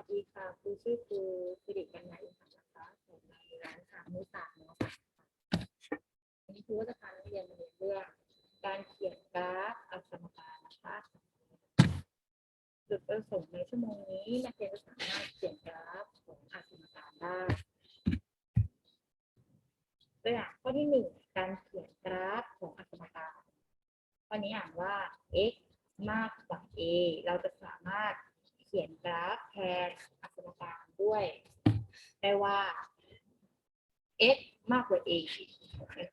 วัสดีค่ะครูชื่อครูสิริกัญญาอินนะคะของร้านค่ะมือสามเนาะค่ะวันนี้ครูก็จะพานักเรียนมาเรียนเรื่อง การเขียนกราฟอักษรการนะคะจุดประสงค์ในชั่วโมงนี้นักเรียนจะสามารถเขียนกราฟของอักษรการได้ตัวอย่างข้อที่หนึ่งการเขียนกราฟของอักษรการข้อนี้อ่านว่า x มากกว่า a เราจะสามารถเขียนกราฟแทนอักษรการด้วย ได้ว่า x มากกว่า a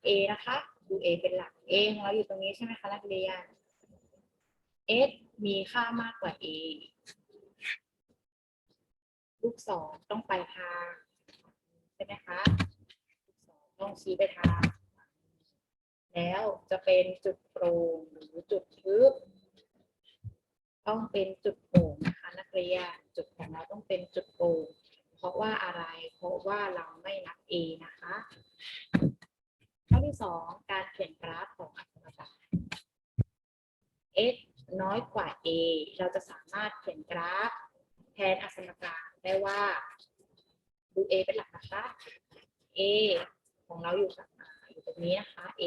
a นะคะ ดู a เป็นหลัก a ของเราอยู่ตรงนี้ใช่ไหมคะนักเรียน x มีค่ามากกว่า a ลูกศรต้องไปทางใช่ไหมคะลูกศรต้องชี้ไปทางแล้วจะเป็นจุดโปร่งหรือจุดทึบต้องเป็นจุดโป่งนะคะนักเรียนจุดของเราต้องเป็นจุดโป่ง ราะว่าอะไร เพราะว่าเราไม่นับ A นะคะ ข้อที่สองการเขียนกราฟของอักษราสตร์ x น้อยกว่า a เราจะสามารถเขียนกราฟ แทนอักษรการได้ว่าดู a เป็นหลักนะคะ a ของเราอยู่กับอยู่ตรงนี้นะคะ a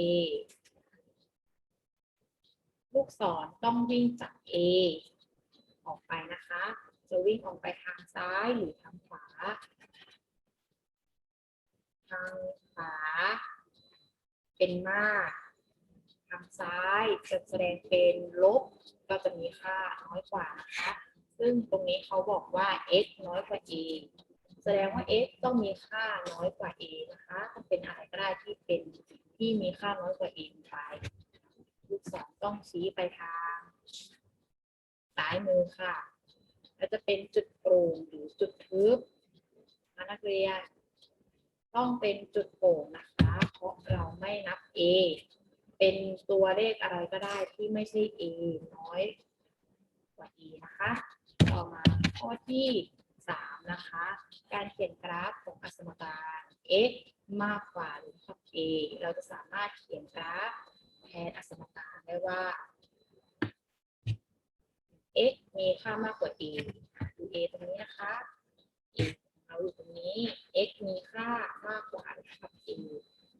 ลูกศรต้องวิ่งจาก A ออกไปนะคะ จะวิ่งออกไปทางซ้ายหรือทางขวา ทางขวา เป็นมาก ทางซ้ายจะแสดงเป็นลบ ก็จะมีค่าน้อยกว่านะคะ ซึ่งตรงนี้เขาบอกว่า x น้อยกว่า a แสดงว่า x ต้องมีค่าน้อยกว่า a นะคะถ้าเป็นอะไรก็ได้ที่เป็นที่มีค่าน้อยกว่า a ไปลูกศรต้องชี้ไปทางซ้ายมือค่ะ แล้วจะเป็นจุดโปร่งหรือจุดทึบนะนักเรียนต้องเป็นจุดโปร่งนะคะ เพราะเราไม่นับ A เป็นตัวเลขอะไรก็ได้ที่ไม่ใช่ A น้อยกว่า A นะคะ ต่อมาข้อที่สามนะคะ การเขียนกราฟของอักษรการ x มากกว่าหรือเท่ากับ a เราจะสามารถเขียนกราฟแทนอักษรการได้ว่า มีค่ามากกว่า a ดู a ตรงนี้นะคะ a เราอยู่ตรงนี้ x มีค่ามากกว่าหรือเท่ากับ a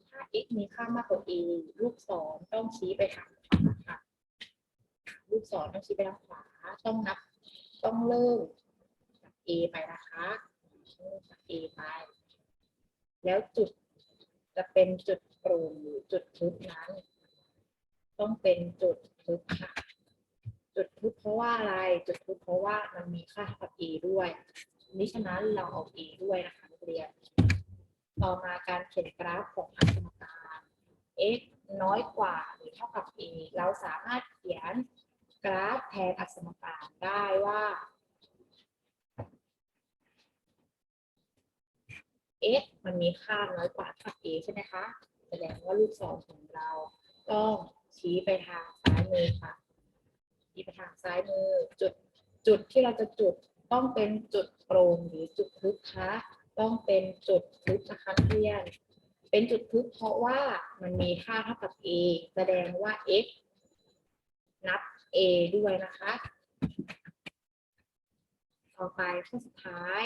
ถ้า x มีค่ามากกว่า a ลูกศรต้องชี้ไปทางขวาค่ะ ลูกศรต้องชี้ไปทางขวา ต้องนับ ต้องเริ่มจาก a ไปนะคะเริ่มจาก a ไป แล้วจุดจะเป็นจุดโปร่งจุดทึบนั้น ต้องเป็นจุดทึบค่ะ จุดทึบเพราะว่าอะไรจุดทึบเพราะว่ามันมีค่าเท่ากับ a ด้วยนี่ฉะนั้นเราเอา a ด้วยนะคะนักเรียนต่อมาการเขียนกราฟของอักษรการ x น้อยกว่าหรือเท่ากับ a เราสามารถเขียนกราฟแทนอักษรการได้ว่า x มันมีค่าน้อยกว่าเท่ากับ a ใช่ไหมคะ แสดงว่าลูกศรของเราต้องชี้ไปทางซ้ายมือค่ะ ชี้ไปทางซ้ายมือจุดจุดที่เราจะจุดต้องเป็นจุดโปร่งหรือจุดทึบคะต้องเป็นจุดทึบนะคะนักเรียนเป็นจุดทึบเพราะว่ามันมีค่าเท่ากับ a แสดงว่า x นับ a ด้วยนะคะ ต่อไปข้อสุดท้าย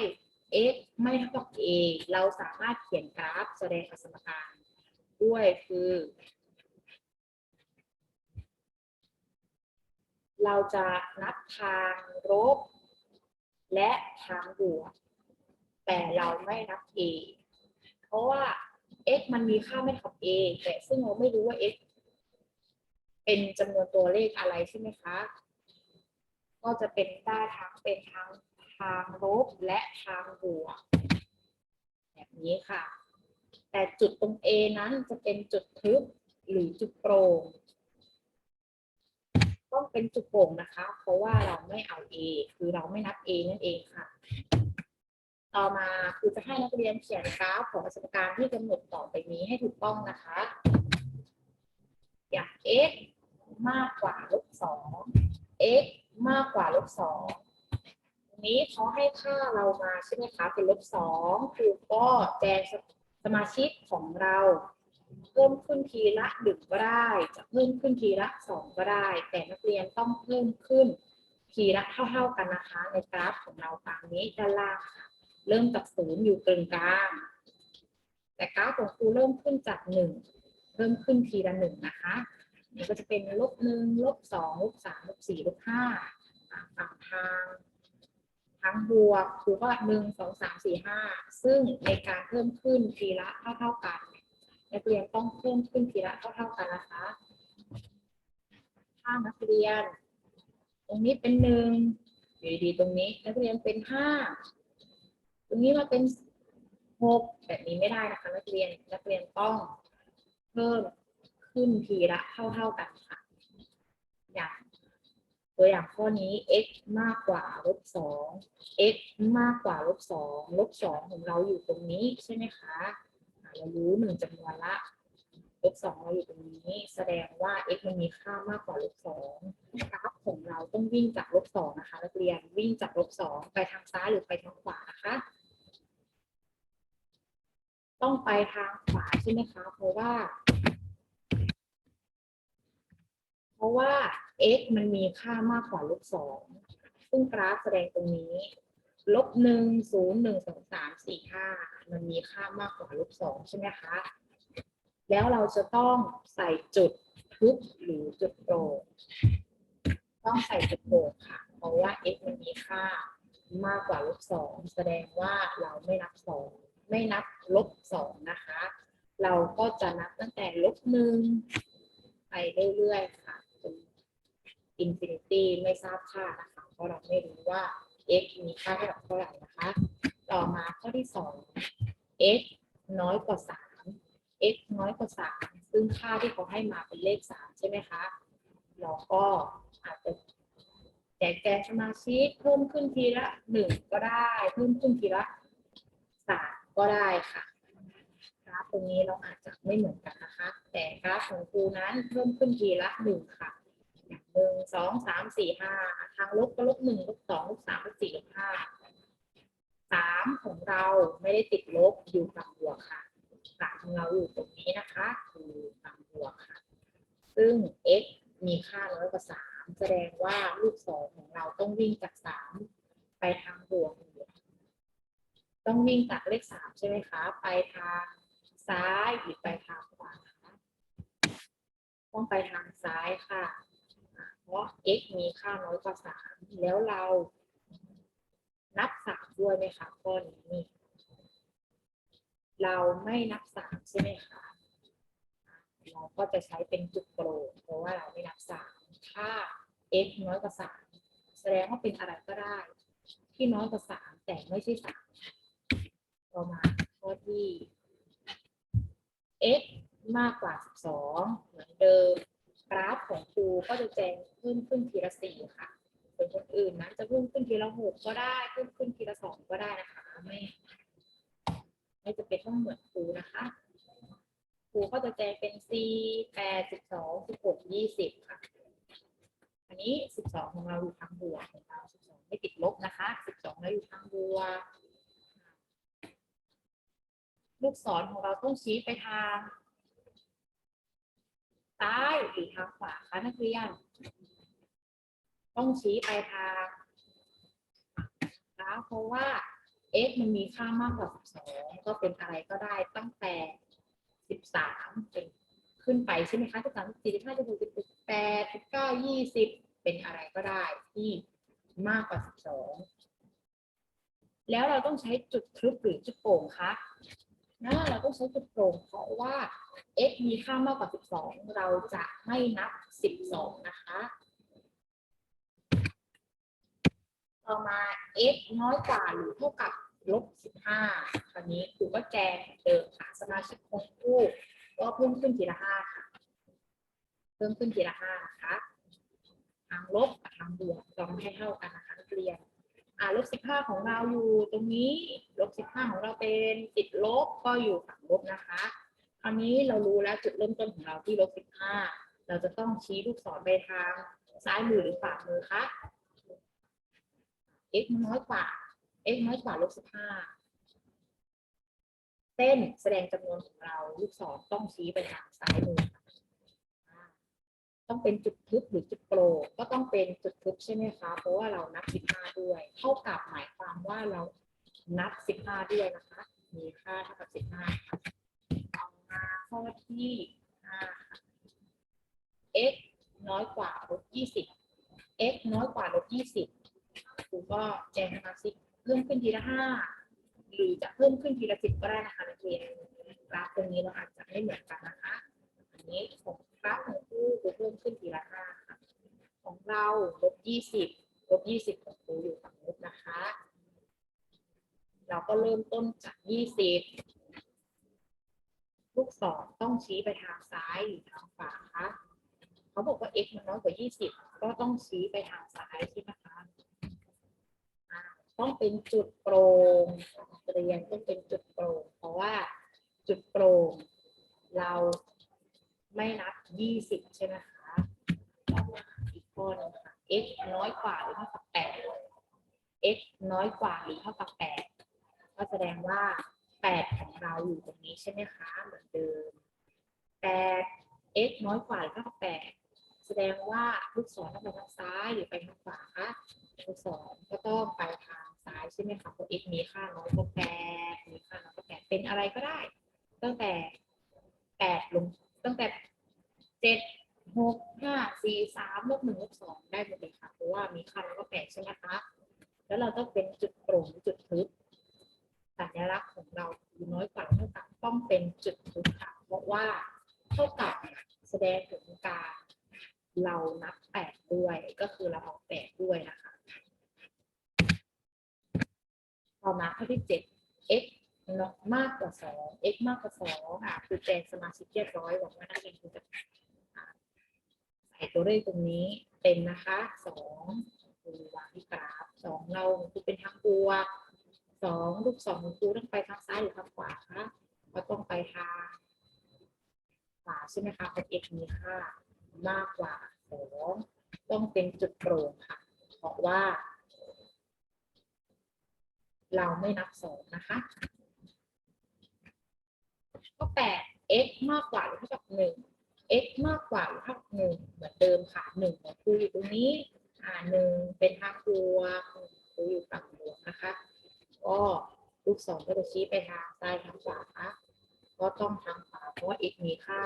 x ไม่เท่ากับ a เราสามารถเขียนกราฟแสดงอักษรการด้วยคือ เราจะนับทางลบและทางบวก แต่เราไม่นับ a เพราะว่า x มันมีค่าไม่เท่ากับ a แต่ซึ่งเราไม่รู้ว่า x เป็นจำนวนตัวเลขอะไรใช่ไหมคะ ก็จะเป็นได้ทั้งเป็นทั้งทางลบและทางบวก แบบนี้ค่ะ แต่จุดตรง A นั้นจะเป็นจุดทึบหรือจุดโปร่ง ต้องเป็นจุดโป่งนะคะ เพราะว่าเราไม่เอา A คือเราไม่นับ A นั่นเองค่ะ ต่อมาคือจะให้นักเรียนเขียนกราฟของประสบการณ์ที่กำหนดต่อไปนี้ให้ถูกต้องนะคะ อย่าง x มากกว่าลบสอง x มากกว่าลบสองตรงนี้เขาให้ค่าเรามาใช่ไหมคะ เป็นลบสองครูก็แจงสมาชิกของเรา เพิ่มขึ้นทีละหนึ่งก็ได้ จะเพิ่มขึ้นทีละสองก็ได้ แต่นักเรียนต้องเพิ่มขึ้นทีละเท่า ๆกันนะคะ ในกราฟของเราตามนี้ด้านล่างค่ะ เริ่มจากศูนย์อยู่กึ่งกลางแต่กราฟของครูเริ่มขึ้นจากหนึ่งเริ่มขึ้นทีละหนึ่งนะคะนี่ก็จะเป็นลบหนึ่งลบสองลบสามลบสี่ลบห้าอ่าฝั่งทางทางบวกครูก็หนึ่งสองสามสี่ห้าซึ่งในการเพิ่มขึ้นทีละเท่าๆกัน นักเรียนต้องเพิ่มขึ้นทีละเท่าๆกันนะคะ ถ้านักเรียน ตรงนี้เป็นหนึ่งอยู่ดีๆตรงนี้ นักเรียนเป็นห้าตรงนี้มาเป็นหกแบบนี้ไม่ได้นะคะ นักเรียนนักเรียนต้องเพิ่มขึ้นทีละเท่าๆกันค่ะ อย่างตัวอย่างข้อนี้ x มากกว่าลบสอง x มากกว่าลบสองลบสองของเราอยู่ตรงนี้ใช่ไหมคะ เรารู้หนึ่งจำนวนละลบสองเราอยู่ตรงนี้ แสดงว่า x มันมีค่ามากกว่าลบสองกราฟของเราต้องวิ่งจากลบสองนะคะนักเรียนวิ่งจากลบสองไปทางซ้ายหรือไปทางขวานะคะต้องไปทางขวาใช่ไหมคะเพราะว่า เพราะว่า x มันมีค่ามากกว่าลบสองซึ่งกราฟแสดงตรงนี้ลบหนึ่งศูนย์หนึ่งสองสามสี่ห้า มันมีค่ามากกว่าลบสองใช่ไหมคะ แล้วเราจะต้องใส่จุดทุบหรือจุดโปรดต้องใส่จุดโปรดค่ะ เพราะว่า x มันมีค่ามากกว่าลบสองแสดงว่าเราไม่นับสองไม่นับลบสองนะคะ เราก็จะนับตั้งแต่ลบหนึ่งไปเรื่อยๆค่ะจนอินฟินิตี้ไม่ทราบค่านะคะ เพราะเราไม่รู้ว่า x มีค่าเท่ากับเท่าไหร่นะคะ ต่อมาข้อที่สอง x น้อยกว่าสาม x น้อยกว่าสามซึ่งค่าที่เขาให้มาเป็นเลขสามใช่ไหมคะ เราก็อาจจะแจกแจงสมาชิกเพิ่มขึ้นทีละหนึ่งก็ได้ เพิ่มขึ้นทีละสามก็ได้ค่ะกราฟตรงนี้เราอาจจะไม่เหมือนกันนะคะ แต่กราฟของครูนั้นเพิ่มขึ้นทีละหนึ่งค่ะหนึ่งสองสามสี่ห้าทางลบก็ลบหนึ่งลบสองลบสามลบสี่ลบห้า สามของเราไม่ได้ติดลบอยู่ฝั่งบวกค่ะสามของเราอยู่ตรงนี้นะคะคือฝั่งบวกค่ะ ซึ่ง x มีค่าน้อยกว่าสามแสดงว่าลูกศรของเราต้องวิ่งจากสามไปทางบวกต้องวิ่งจากเลขสามใช่ไหมคะ ไปทางซ้ายหรือไปทางขวาคะต้องไปทางซ้ายค่ะอ่าเพราะ x มีค่าน้อยกว่าสามแล้วเรา นับสามด้วยไหมคะข้อนี้เราไม่นับสามใช่ไหมคะเราก็จะใช้เป็นจุดโปรดเพราะว่าเราไม่นับสามถ้า x น้อยกว่าสามแสดงว่าเป็นอะไรก็ได้ ที่น้อยกว่าสามแต่ไม่ใช่สามต่อมาข้อที่ x มากกว่าสิบสองเหมือนเดิม กราฟของครูก็จะแจ้งเพิ่มขึ้นทีละสี่ค่ะ ส่วนคนอื่นนั้นจะเพิ่มขึ้นทีละหกก็ได้เพิ่มขึ้นทีละสองก็ได้นะคะ ไม่ ไม่จะเป็นต้องเหมือนครูนะคะครูก็จะแจงเป็น C แปดสิบสองสิบหกยี่สิบค่ะ อันนี้สิบสองของเราอยู่ทางบวกของเราสิบสองไม่ติดลบนะคะสิบสองเราอยู่ทางบวกลูกศรของเราต้องชี้ไปทางซ้ายหรือทางขวาคะนักเรียน ต้องชี้ไปทางนะเพราะว่า x มันมีค่ามากกว่า 12 ก็เป็นอะไรก็ได้ตั้งแต่ 13 เป็นขึ้นไปใช่ไหมคะสิบสามสิบสี่สิบห้าสิบหกสิบเจ็ดสิบแปดสิบเก้ายี่สิบเป็นอะไรก็ได้ที่มากกว่า 12 แล้วเราต้องใช้จุดคลึบหรือจุดโป่งคะนะเราต้องใช้จุดโป่งเพราะว่า x มีค่ามากกว่า 12 เราจะไม่นับ 12 นะคะ ต่อมา x น้อยกว่าหรือเท่ากับลบ15คราวนี้ครูก็แจงเดิมค่ะสมาชิกของคู่ก็เพิ่มขึ้นทีละ5ค่ะ เพิ่มขึ้นทีละ5นะคะทางลบกับทางบวกต้องให้เท่ากันนะคะนักเรียนอ่าลบ15ของเราอยู่ตรงนี้ลบ15ของเราเป็นติดลบก็อยู่ฝั่งลบนะคะคราวนี้เรารู้แล้วจุดเริ่มต้นของเราที่ลบ15เราจะต้องชี้ลูกศรไปทางซ้ายมือหรือขวามือคะ x น้อยกว่า x น้อยกว่าลบ15เส้นแสดงจำนวนของเราลูกศรต้องชี้ไปทางซ้ายมือต้องเป็นจุดทึบหรือจุดโปร่ก็ต้องเป็นจุดทึบใช่ไหมคะ เพราะว่าเรานับ15ด้วย เท่ากับหมายความว่าเรานับ15ด้วยนะคะ มีค่าเท่ากับ15ค่ะเอามาข้อที่5ค่ะ x น้อยกว่าลบ20 x น้อยกว่าลบ20 ครูก็แจ้งนะคะสิเพิ่มขึ้นทีละ5หรือจะเพิ่มขึ้นทีละ10ก็ได้นะคะนักเรียนกราฟตรงนี้เราอาจจะไม่เหมือนกันนะคะอันนี้ของกราฟของครูจะเพิ่มขึ้นทีละ5ค่ะของเราลบ20ลบ20ของครูอยู่ฝั่งนู้นะคะ เราก็เริ่มต้นจาก20ลูกศรต้องชี้ไปทางซ้ายหรือทางขวาคะเขาบอกว่า x มันน้อยกว่า 20 ก็ต้องชี้ไปทางซ้ายใช่ไหม ต้องเป็นจุดโปร่งเรียนต้องเป็นจุดโปร่งเพราะว่าจุดโปร่งเราไม่นับ 20 ใช่ไหมคะอีกข้อหนึงค่ะ x น้อยกว่าหรือเท่ากับ 8 x น้อยกว่าหรือเท่ากับ 8 ก็แสดงว่า 8 ของเราอยู่ตรงนี้ใช่ไหมคะเหมือนเดิม 8 x น้อยกว่าหรือเท่ากับ 8 แสดงว่าลูกศรต้องไปทางซ้ายหรือไปทางขวาลูกศรก็ต้องไปทาง ซ้ายใช่ไหมคะเพราะ x มีค่าน้อยกว่า8มีค่าน้อยกว่า8เป็นอะไรก็ได้ ตั้งแต่8ลงตั้งแต่7 6 5 4 3ลบ1ลบ2ได้หมดเลยค่ะเพราะว่ามีค่าน้อยกว่า8ใช่ไหมคะแล้วเราต้องเป็นจุดโปร่งจุดทึบสัญลักษณ์ของเราคือน้อยกว่าเท่ากับต้องเป็นจุดทึบค่ะ เพราะว่าเท่ากับแสดงถึงการเรานับแปดด้วยก็คือเราเอาแปดด้วยนะคะ ต่อมาข้อที่เจ็ด x มากกว่าสอง x มากกว่าสองอะคือแจงสมาชิกเรียบร้อยหวังว่านักเรียนคงจะใส่ตัวเลขตรงนี้เป็นนะคะสองคือวางที่กราฟสองเราคือเป็นทางบวกสองลูกศรของครูต้องไปทางซ้ายหรือทางขวาคะก็ต้องไปทางขวาใช่ไหมคะเพราะ x มีค่ามากกว่าสองต้องเป็นจุดโปร่งค่ะ เพราะว่า เราไม่นับสองนะคะก็แปด x มากกว่าหรือเท่ากับหนึ่ง x มากกว่าหรือเท่ากับหนึ่งเหมือนเดิมค่ะหนึ่งคูอยู่ตรงนี้ อ่าหนึ่งเป็นทางบวคูอยู่ฝั่งบวกนะคะ ก็ลูกศรก็จะชี้ไปทางซ้ายทางขวาก็ต้องทางขวาเพราะว่า x มีค่า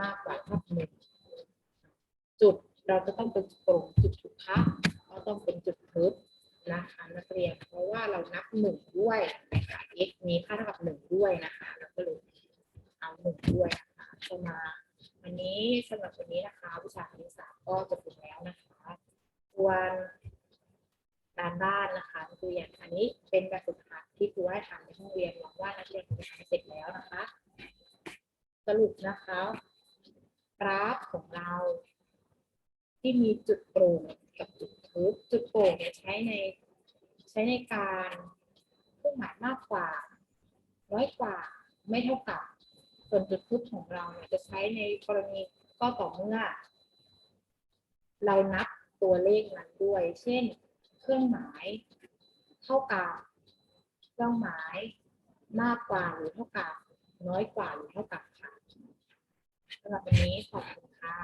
มากกว่าเท่ากับหนึ่งจุดเราจะต้องเป็นจุดโปร่งจุดถูกคะก็ต้องเป็นจุดทึบ นะคะนักเรียนเพราะว่าเรานับหนึ่งด้วยนะคะ x มีค่าเท่ากับหนึ่งด้วยนะคะ เราก็เลยเอาหนึ่งด้วยนะคะเข้ามาวันนี้สำหรับวันนี้นะคะ วิชาคณิตศาสตร์ก็จะถึงแล้วนะคะส่วนการบ้านนะคะนักเรียนอันนี้เป็นแบบฝึกหัดที่ครูให้ทำในห้องเรียนหวังว่านักเรียนจะทำเสร็จแล้วนะคะ สรุปนะคะกราฟของเราที่มีจุดโปร่งกับจุด ทึบจุดโป่งเนี่ยใช้ในใช้ในการเครื่องหมายมากกว่า น้อยกว่าไม่เท่ากับ ส่วนจุดทึบของเราเนี่ยจะใช้ในกรณีก็ต่อเมื่อ เรานับตัวเลขนั้นด้วย เช่น เครื่องหมาย เท่ากับเครื่องหมายมากกว่าหรือเท่ากับ น้อยกว่าหรือเท่ากับค่ะสำหรับวันนี้ขอบคุณค่ะ